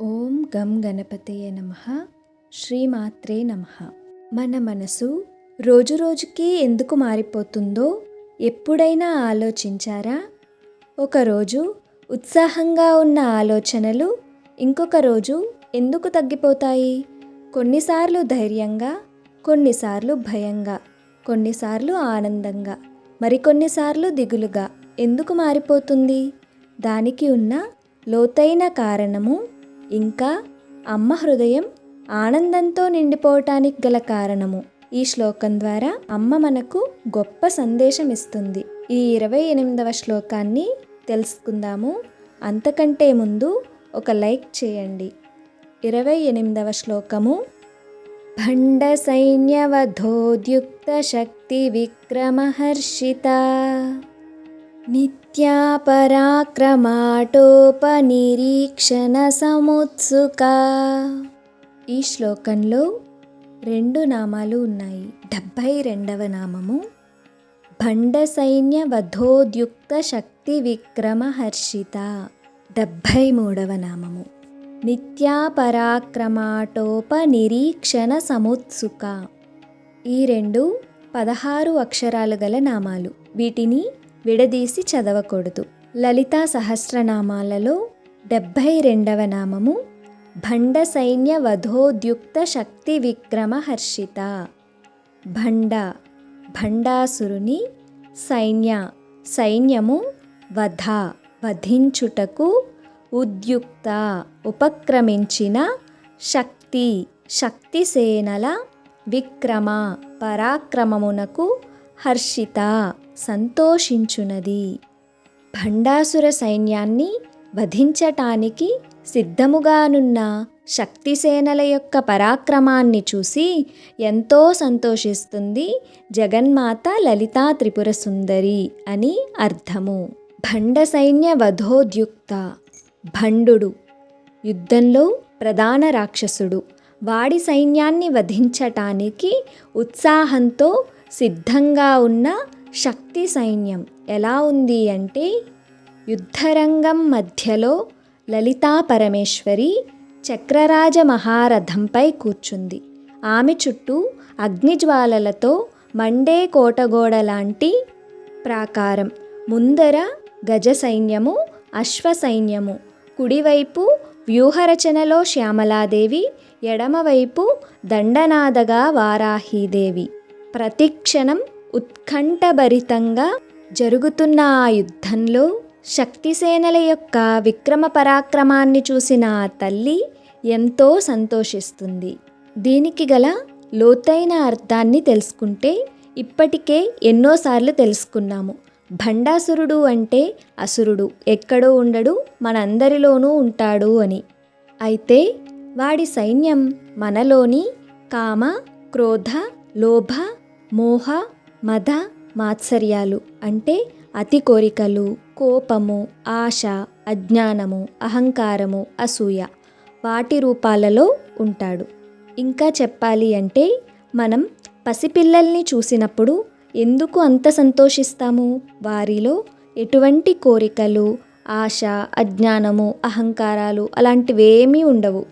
ఓం గం గణపతయ నమ. శ్రీమాత్రే నమ. మన మనసు రోజురోజుకి ఎందుకు మారిపోతుందో ఎప్పుడైనా ఆలోచించారా? ఒకరోజు ఉత్సాహంగా ఉన్న ఆలోచనలు ఇంకొక రోజు ఎందుకు తగ్గిపోతాయి? కొన్నిసార్లు ధైర్యంగా కొన్నిసార్లు భయంగా కొన్నిసార్లు ఆనందంగా మరికొన్నిసార్లు దిగులుగా ఎందుకు మారిపోతుంది? దానికి ఉన్న లోతైన కారణము ఇంకా అమ్మ హృదయం ఆనందంతో నిండిపోవటానికి గల కారణము. ఈ శ్లోకం ద్వారా అమ్మ మనకు గొప్ప సందేశం ఇస్తుంది. ఈ ఇరవై ఎనిమిదవ శ్లోకాన్ని తెలుసుకుందాము. అంతకంటే ముందు ఒక లైక్ చేయండి. ఇరవై ఎనిమిదవ శ్లోకము. భండ సైన్యవధోద్యుక్త శక్తి విక్రమహర్షిత. నిత్యాపరాక్రమాటోపనిరీక్షణ సముత్సుక ఈ శ్లోకంలో రెండు నామాలు ఉన్నాయి. డెబ్భై రెండవ నామము భండ సైన్య వధోద్యుక్త శక్తి విక్రమ హర్షిత డెబ్భై మూడవ నామము నిత్యా నిరీక్షణ సముత్సుక ఈ రెండు పదహారు అక్షరాలు గల నామాలు. వీటిని విడదీసి చదవకూడదు. లలితా సహస్రనామాలలో డెబ్భై రెండవ నామము భండ సైన్య వధోద్యుక్త శక్తి విక్రమ హర్షిత. భండ భండాసురుని సైన్య సైన్యము వధ వధించుటకు ఉద్యుక్త ఉపక్రమించిన శక్తి శక్తి సేనల విక్రమ పరాక్రమమునకు హర్షిత. సంతోషించునది. భండాసుర సైన్యాన్ని వధించటానికి సిద్ధముగానున్న శక్తిసేనల యొక్క పరాక్రమాన్ని చూసి ఎంతో సంతోషిస్తుంది జగన్మాత లలితా త్రిపుర సుందరి అని అర్థము. భండ సైన్య వధోద్యుక్త. భండు యుద్ధంలో ప్రధాన రాక్షసుడు. వాడి సైన్యాన్ని వధించటానికి ఉత్సాహంతో సిద్ధంగా ఉన్న శక్తి సైన్యం ఎలా ఉంది అంటే యుద్ధరంగం మధ్యలో లలితా పరమేశ్వరి చక్రరాజ మహారథంపై కూర్చుంది. ఆమె చుట్టూ అగ్నిజ్వాలలతో మండే కోటగోడ లాంటి ప్రాకారం ముందర గజ సైన్యము అశ్వ సైన్యము కుడివైపు వ్యూహరచనలో శ్యామలాదేవి ఎడమవైపు దండనాదగా వారాహీదేవి. ప్రతిక్షణం ఉత్కంఠభరితంగా జరుగుతున్న ఆ యుద్ధంలో శక్తిసేనల యొక్క విక్రమ పరాక్రమాన్ని చూసిన ఆ తల్లి ఎంతో సంతోషిస్తుంది. దీనికి గల లోతైన అర్థాన్ని తెలుసుకుంటే ఇప్పటికే ఎన్నోసార్లు తెలుసుకున్నాము. భండాసురుడు అంటే అసురుడు ఎక్కడో ఉండడు మనందరిలోనూ ఉంటాడు అని. అయితే వాడి సైన్యం మనలోని కామ క్రోధ లోభ మోహ మద మాత్సర్యాలు అంటే అతి కోరికలు కోపము ఆశ అజ్ఞానము అహంకారము అసూయ. వాటి రూపాలలో ఉంటాడు. ఇంకా చెప్పాలి అంటే మనం పసిపిల్లల్ని చూసినప్పుడు ఎందుకు అంత సంతోషిస్తాము? వారిలో ఎటువంటి కోరికలు ఆశ అజ్ఞానము అహంకారాలు అలాంటివేమీ ఉండవు.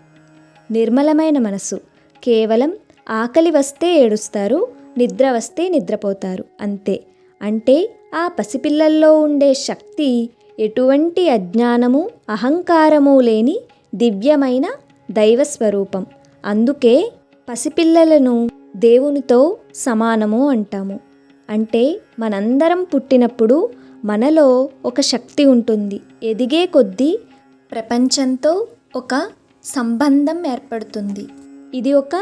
నిర్మలమైన మనసు. కేవలం ఆకలి వస్తే ఏడుస్తారు నిద్ర వస్తే నిద్రపోతారు అంతే. అంటే ఆ పసిపిల్లల్లో ఉండే శక్తి ఎటువంటి అజ్ఞానము అహంకారము లేని దివ్యమైన దైవస్వరూపం. అందుకే పసిపిల్లలను దేవునితో సమానము అంటాము. అంటే మనందరం పుట్టినప్పుడు మనలో ఒక శక్తి ఉంటుంది. ఎదిగే కొద్దీ ప్రపంచంతో ఒక సంబంధం ఏర్పడుతుంది. ఇది ఒక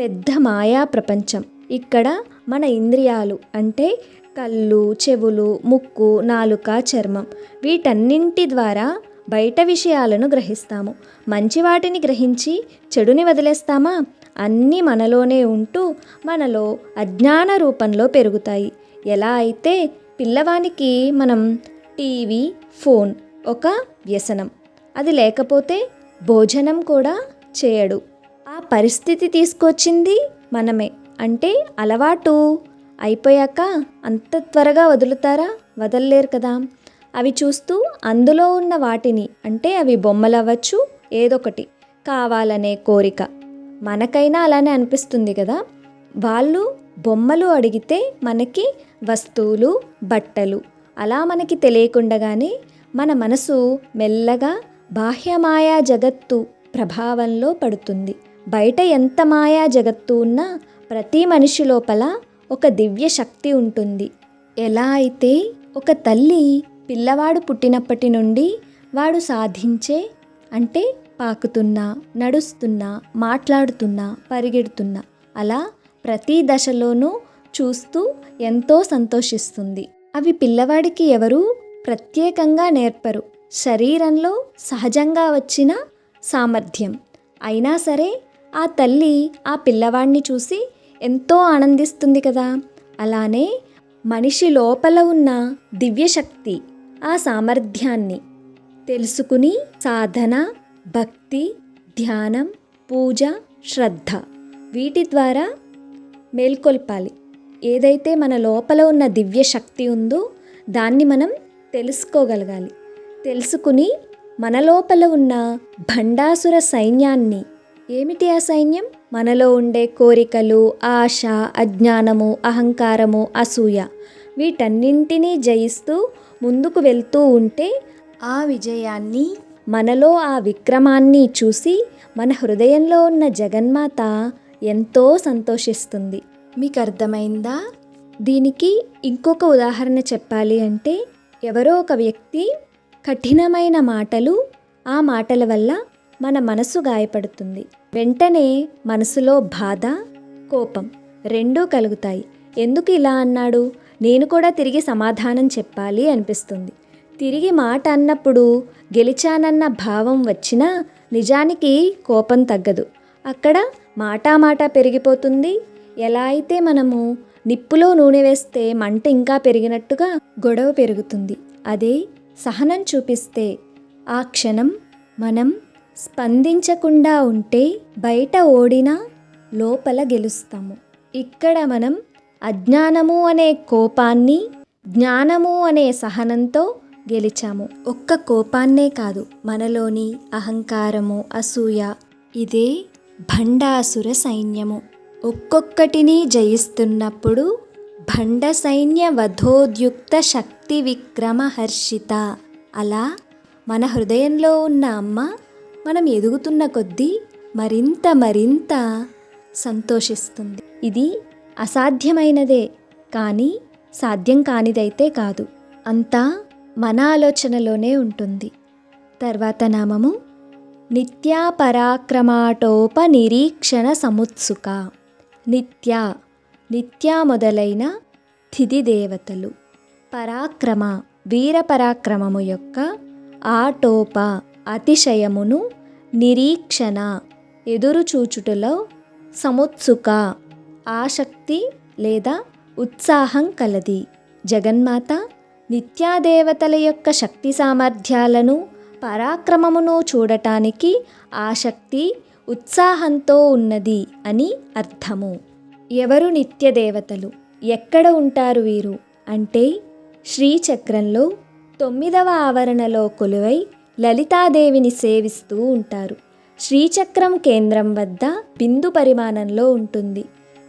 పెద్ద మాయా ప్రపంచం. ఇక్కడ మన ఇంద్రియాలు అంటే కళ్ళు చెవులు ముక్కు నాలుక చర్మం. వీటన్నింటి ద్వారా బయట విషయాలను గ్రహిస్తాము. మంచి వాటిని గ్రహించి చెడుని వదిలేస్తామా? అన్నీ మనలోనే ఉంటూ మనలో అజ్ఞాన రూపంలో పెరుగుతాయి. ఎలా అయితే పిల్లవానికి మనం టీవీ ఫోన్ ఒక వ్యసనం. అది లేకపోతే భోజనం కూడా చేయడు. ఆ పరిస్థితి తీసుకొచ్చింది మనమే. అంటే అలవాటు. అయిపోయాక అంత త్వరగా వదులుతారా? వదలలేరు కదా. అవి చూస్తూ అందులో ఉన్న వాటిని అంటే అవి బొమ్మలు అవ్వచ్చు ఏదొకటి కావాలనే కోరిక. మనకైనా అలానే అనిపిస్తుంది కదా. వాళ్ళు బొమ్మలు అడిగితే మనకి వస్తువులు బట్టలు అలా మనకి తెలియకుండగానే మన మనసు మెల్లగా బాహ్యమాయా జగత్తు ప్రభావంలో పడుతుంది. బయట ఎంత మాయా జగత్తు ఉన్నా ప్రతి మనిషి లోపల ఒక దివ్య శక్తి ఉంటుంది. ఎలా అయితే ఒక తల్లి పిల్లవాడు పుట్టినప్పటి నుండి వాడు సాధించే అంటే పాకుతున్నా నడుస్తున్నా మాట్లాడుతున్నా పరిగెడుతున్నా అలా ప్రతి దశలోనూ చూస్తూ ఎంతో సంతోషిస్తుంది. అవి పిల్లవాడికి ఎవరు ప్రత్యేకంగా నేర్పరు. శరీరంలో సహజంగా వచ్చిన సామర్థ్యం. అయినా సరే ఆ తల్లి ఆ పిల్లవాడిని చూసి ఎంతో ఆనందిస్తుంది కదా. అలానే మనిషి లోపల ఉన్న దివ్యశక్తి ఆ సామర్థ్యాన్ని తెలుసుకుని సాధన భక్తి ధ్యానం పూజ శ్రద్ధ వీటి ద్వారా మేల్కొల్పాలి. ఏదైతే మన లోపల ఉన్న దివ్య శక్తి ఉందో దాన్ని మనం తెలుసుకోగలగాలి. తెలుసుకుని మన లోపల ఉన్న భండాసుర సైన్యాన్ని ఏమిటి ఆ సైన్యం? మనలో ఉండే కోరికలు ఆశ అజ్ఞానము అహంకారము అసూయ. వీటన్నింటినీ జయిస్తూ ముందుకు వెళ్తూ ఉంటే ఆ విజయాన్ని మనలో ఆ విక్రమాన్ని చూసి మన హృదయంలో ఉన్న జగన్మాత ఎంతో సంతోషిస్తుంది. మీకు అర్థమైందా దీనికి ఇంకొక ఉదాహరణ చెప్పాలి అంటే ఎవరో ఒక వ్యక్తి కఠినమైన మాటలు ఆ మాటల వల్ల మన మనసు గాయపడుతుంది. వెంటనే మనసులో బాధ కోపం రెండూ కలుగుతాయి. ఎందుకు ఇలా అన్నాడు? నేను కూడా తిరిగి సమాధానం చెప్పాలి అనిపిస్తుంది. తిరిగి మాట అన్నప్పుడు గెలిచానన్న భావం వచ్చినా నిజానికి కోపం తగ్గదు. అక్కడ మాటా మాట పెరిగిపోతుంది. ఎలా అయితే మనము నిప్పులో నూనె వేస్తే మంట ఇంకా పెరిగినట్టుగా గొడవ పెరుగుతుంది. అదే సహనం చూపిస్తే ఆ క్షణం మనం స్పందించకుండా ఉంటే బయట ఓడినా లోపల గెలుస్తాము. ఇక్కడ మనం అజ్ఞానము అనే కోపాన్ని జ్ఞానము అనే సహనంతో గెలిచాము. ఒక్క కోపాన్నే కాదు మనలోని అహంకారము అసూయ ఇదే భండాసుర సైన్యము. ఒక్కొక్కటిని జయిస్తున్నప్పుడు భండ సైన్య వధోద్యుక్త శక్తి విక్రమ హర్షిత అలా మన హృదయంలో ఉన్న అమ్మ మనం ఎదుగుతున్న కొద్దీ మరింత మరింత సంతోషిస్తుంది. ఇది అసాధ్యమైనదే కానీ సాధ్యం కానిదైతే కాదు. అంతా మన ఆలోచనలోనే ఉంటుంది. తర్వాత నామము నిత్యా నిరీక్షణ సముత్సుక నిత్య నిత్య మొదలైన తిథి దేవతలు. పరాక్రమ వీర పరాక్రమము యొక్క ఆటోప అతిశయమును నిరీక్షణ. ఎదురుచూచుటలో సముత్సుక. ఆసక్తి లేదా ఉత్సాహం కలది. జగన్మాత నిత్యాదేవతల యొక్క శక్తి సామర్థ్యాలను పరాక్రమమును చూడటానికి ఆసక్తి ఉత్సాహంతో ఉన్నది అని అర్థము. ఎవరు నిత్యదేవతలు? ఎక్కడ ఉంటారు వీరు? అంటే శ్రీచక్రంలో తొమ్మిదవ ఆవరణలో కొలువై లలితాదేవిని సేవిస్తూ ఉంటారు. శ్రీచక్రం కేంద్రం వద్ద బిందు పరిమాణంలో ఉంటుంది.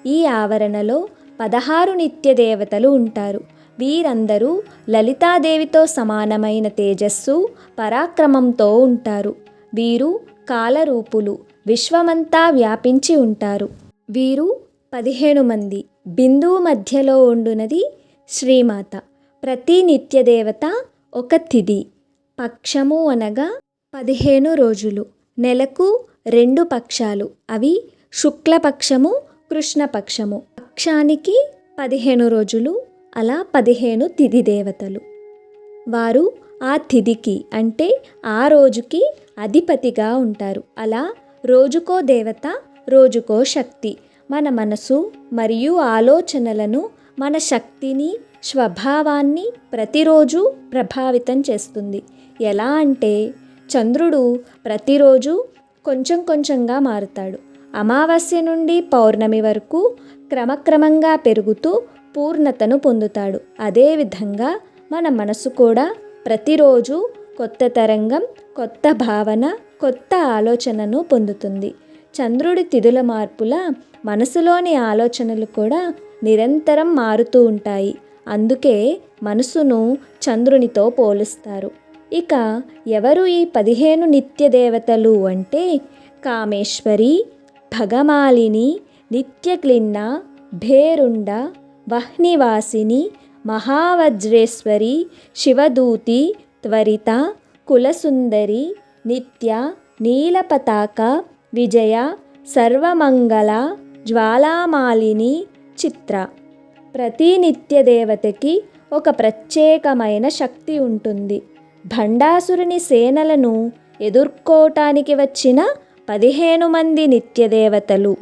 ఈ ఆవరణలో పదహారు నిత్య దేవతలు ఉంటారు. వీరందరూ లలితాదేవితో సమానమైన తేజస్సు పరాక్రమంతో ఉంటారు. వీరు కాలరూపులు విశ్వమంతా వ్యాపించి ఉంటారు. వీరు పదిహేను మంది బిందువు మధ్యలో ఉండునది శ్రీమాత. ప్రతి నిత్యదేవత ఒక తిథి పక్షము అనగా పదిహేను రోజులు. నెలకు రెండు పక్షాలు. అవి శుక్లపక్షము కృష్ణపక్షము. పక్షానికి పదిహేను రోజులు అలా పదిహేను తిథి దేవతలు. వారు ఆ తిథికి అంటే ఆ రోజుకి అధిపతిగా ఉంటారు. అలా రోజుకో దేవత రోజుకో శక్తి. మన మనసు మరియు ఆలోచనలను మన శక్తిని స్వభావాన్ని ప్రతిరోజు ప్రభావితం చేస్తుంది. ఎలా అంటే చంద్రుడు ప్రతిరోజు కొంచెం కొంచెంగా మారుతాడు. అమావాస్య నుండి పౌర్ణమి వరకు క్రమక్రమంగా పెరుగుతూ పూర్ణతను పొందుతాడు. అదేవిధంగా మన మనసు కూడా ప్రతిరోజు కొత్త తరంగం కొత్త భావన కొత్త ఆలోచనను పొందుతుంది. చంద్రుడి తిథుల మార్పుల మనసులోని ఆలోచనలు కూడా నిరంతరం మారుతూ ఉంటాయి. అందుకే మనసును చంద్రునితో పోలుస్తారు. ఇక ఎవరు ఈ పదిహేను నిత్య దేవతలు అంటే కామేశ్వరి భగమాలిని నిత్యక్లిన్న భేరుండ వహ్నివాసిని మహావజ్రేశ్వరి శివదూతి త్వరిత కులసుందరి నిత్య నీలపతాక విజయ సర్వమంగళ జ్వాలామాలిని చిత్ర. ప్రతి నిత్య దేవతకి ఒక ప్రత్యేకమైన శక్తి ఉంటుంది. భండాసురుని సేనలను ఎదుర్కోటానికి వచ్చిన పదిహేను మంది నిత్యదేవతలు.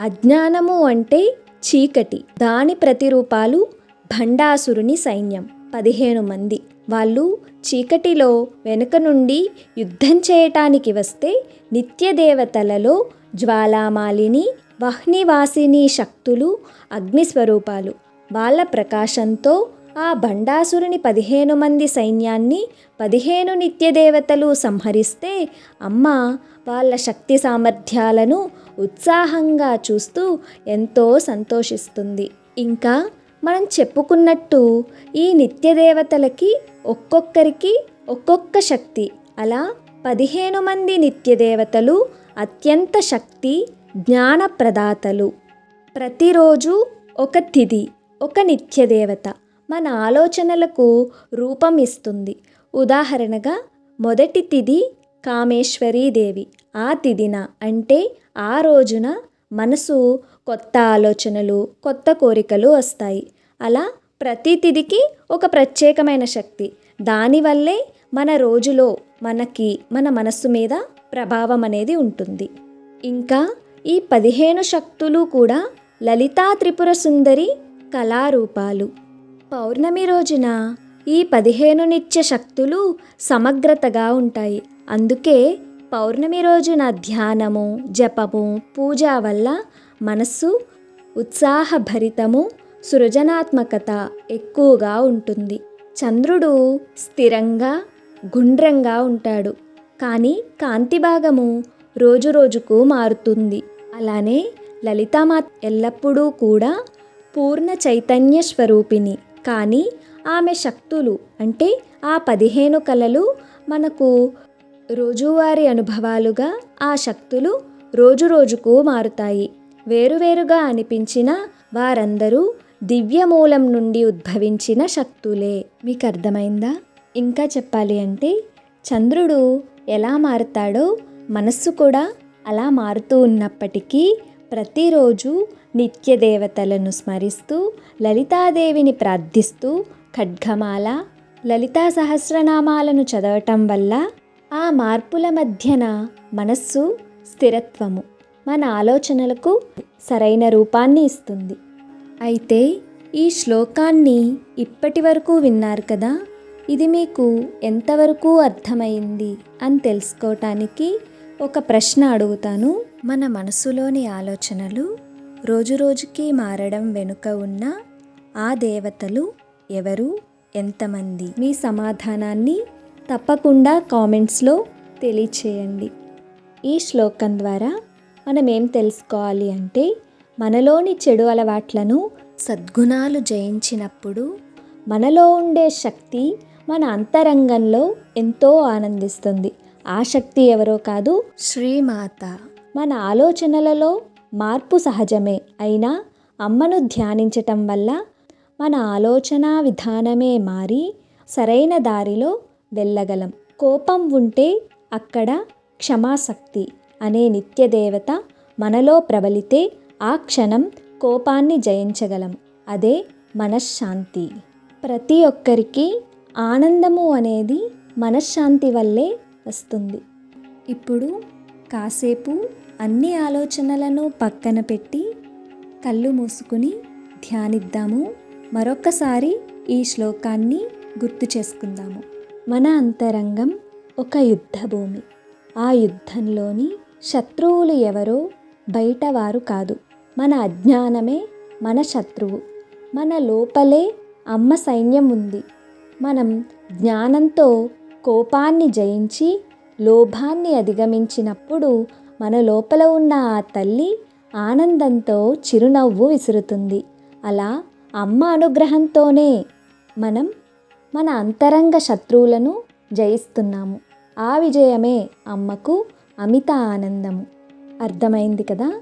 అజ్ఞానము అంటే చీకటి. దాని ప్రతిరూపాలు భండాసురుని సైన్యం. పదిహేను మంది. వాళ్ళు చీకటిలో వెనుక నుండి యుద్ధం చేయటానికి వస్తే నిత్యదేవతలలో జ్వాలామాలిని వహ్నివాసిని శక్తులు అగ్నిస్వరూపాలు. వాళ్ళ ప్రకాశంతో ఆ భండాసురుని పదిహేను మంది సైన్యాన్ని పదిహేను నిత్యదేవతలు సంహరిస్తే అమ్మ వాళ్ళ శక్తి సామర్థ్యాలను ఉత్సాహంగా చూస్తూ ఎంతో సంతోషిస్తుంది. ఇంకా మనం చెప్పుకున్నట్టు ఈ నిత్యదేవతలకి ఒక్కొక్కరికి ఒక్కొక్క శక్తి. అలా పదిహేను మంది నిత్యదేవతలు అత్యంత శక్తి జ్ఞానప్రదాతలు. ప్రతిరోజు ఒక తిథి ఒక నిత్యదేవత. మన ఆలోచనలకు రూపం ఇస్తుంది. ఉదాహరణగా మొదటి తిథి కామేశ్వరీదేవి ఆ తిథిన అంటే ఆ రోజున మనసు కొత్త ఆలోచనలు కొత్త కోరికలు వస్తాయి. అలా ప్రతి తిథికి ఒక ప్రత్యేకమైన శక్తి. దానివల్లే మన రోజులో మనకి మన మనస్సు మీద ప్రభావం అనేది ఉంటుంది. ఇంకా ఈ పదిహేను శక్తులు కూడా లలితా త్రిపుర సుందరి కళారూపాలు. పౌర్ణమి రోజున ఈ పదిహేను నిత్య శక్తులు సమగ్రతగా ఉంటాయి. అందుకే పౌర్ణమి రోజున ధ్యానము జపము పూజ వల్ల మనస్సు ఉత్సాహభరితము సృజనాత్మకత ఎక్కువగా ఉంటుంది. చంద్రుడు స్థిరంగా గుండ్రంగా ఉంటాడు. కానీ కాంతి భాగము రోజు రోజుకు మారుతుంది. అలానే లలితామాత ఎల్లప్పుడూ కూడా పూర్ణ చైతన్య స్వరూపిణి. కానీ ఆమె శక్తులు అంటే ఆ పదిహేను కళలు మనకు రోజువారీ అనుభవాలుగా ఆ శక్తులు రోజు రోజుకు మారుతాయి. వేరువేరుగా అనిపించిన వారందరూ దివ్యమూలం నుండి ఉద్భవించిన శక్తులే. మీకు అర్థమైందా? ఇంకా చెప్పాలి అంటే చంద్రుడు ఎలా మారుతాడో మనస్సు కూడా అలా మారుతూ ఉన్నప్పటికీ ప్రతిరోజు నిత్య దేవతలను స్మరిస్తూ లలితాదేవిని ప్రార్థిస్తూ ఖడ్గమాల లలితా సహస్రనామాలను చదవటం వల్ల ఆ మార్పుల మధ్యన మనస్సు స్థిరత్వము మన ఆలోచనలకు సరైన రూపాన్ని ఇస్తుంది. అయితే ఈ శ్లోకాన్ని ఇప్పటి వరకు విన్నారు కదా ఇది మీకు ఎంతవరకు అర్థమైంది అని తెలుసుకోవటానికి ఒక ప్రశ్న అడుగుతాను. మన మనసులోని ఆలోచనలు రోజురోజుకి మారడం వెనుక ఉన్న ఆ దేవతలు ఎవరు? ఎంతమంది? మీ సమాధానాన్ని తప్పకుండా కామెంట్స్లో తెలియచేయండి. ఈ శ్లోకం ద్వారా మనం ఏం తెలుసుకోవాలి అంటే మనలోని చెడు అలవాట్లను సద్గుణాలు జయించినప్పుడు మనలో ఉండే శక్తి మన అంతరంగంలో ఎంతో ఆనందిస్తుంది. ఆ శక్తి ఎవరో కాదు శ్రీమాత. మన ఆలోచనలలో మార్పు సహజమే. అయినా అమ్మను ధ్యానించటం వల్ల మన ఆలోచన విధానమే మారి సరైన దారిలో వెళ్ళగలం. కోపం ఉంటే అక్కడ క్షమాశక్తి అనే నిత్యదేవత మనలో ప్రబలితే ఆ క్షణం కోపాన్ని జయించగలం. అదే మనశ్శాంతి. ప్రతి ఒక్కరికి ఆనందము అనేది మనశ్శాంతి వల్లే వస్తుంది. ఇప్పుడు కాసేపు అన్ని ఆలోచనలను పక్కన పెట్టి కళ్ళు మూసుకుని ధ్యానిద్దాము. మరొకసారి ఈ శ్లోకాన్ని గుర్తు చేసుకుందాము. మన అంతరంగం ఒక యుద్ధభూమి. ఆ యుద్ధంలోని శత్రువులు ఎవరో బయటవారు కాదు. మన అజ్ఞానమే మన శత్రువు. మన లోపలే అమ్మ సైన్యం ఉంది. మనం జ్ఞానంతో కోపాన్ని జయించి లోభాన్ని అధిగమించినప్పుడు మన లోపల ఉన్న ఆ తల్లి ఆనందంతో చిరునవ్వు విసురుతుంది. అలా అమ్మ అనుగ్రహంతోనే మనం మన అంతరంగ శత్రువులను జయిస్తున్నాము. ఆ విజయమే అమ్మకు అమిత ఆనందము. అర్థమైంది కదా?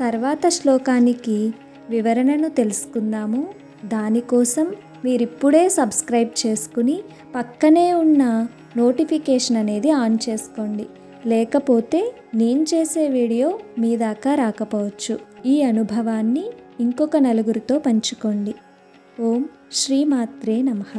తర్వాత శ్లోకానికి వివరణను తెలుసుకుందాము. దానికోసం మీరిప్పుడే సబ్స్క్రైబ్ చేసుకుని పక్కనే ఉన్న నోటిఫికేషన్ అనేది ఆన్ చేసుకోండి. లేకపోతే నేను చేసే వీడియో మీ దాకా రాకపోవచ్చు. ఈ అనుభవాన్ని ఇంకొక నలుగురితో పంచుకోండి. ఓం శ్రీమాత్రే నమః.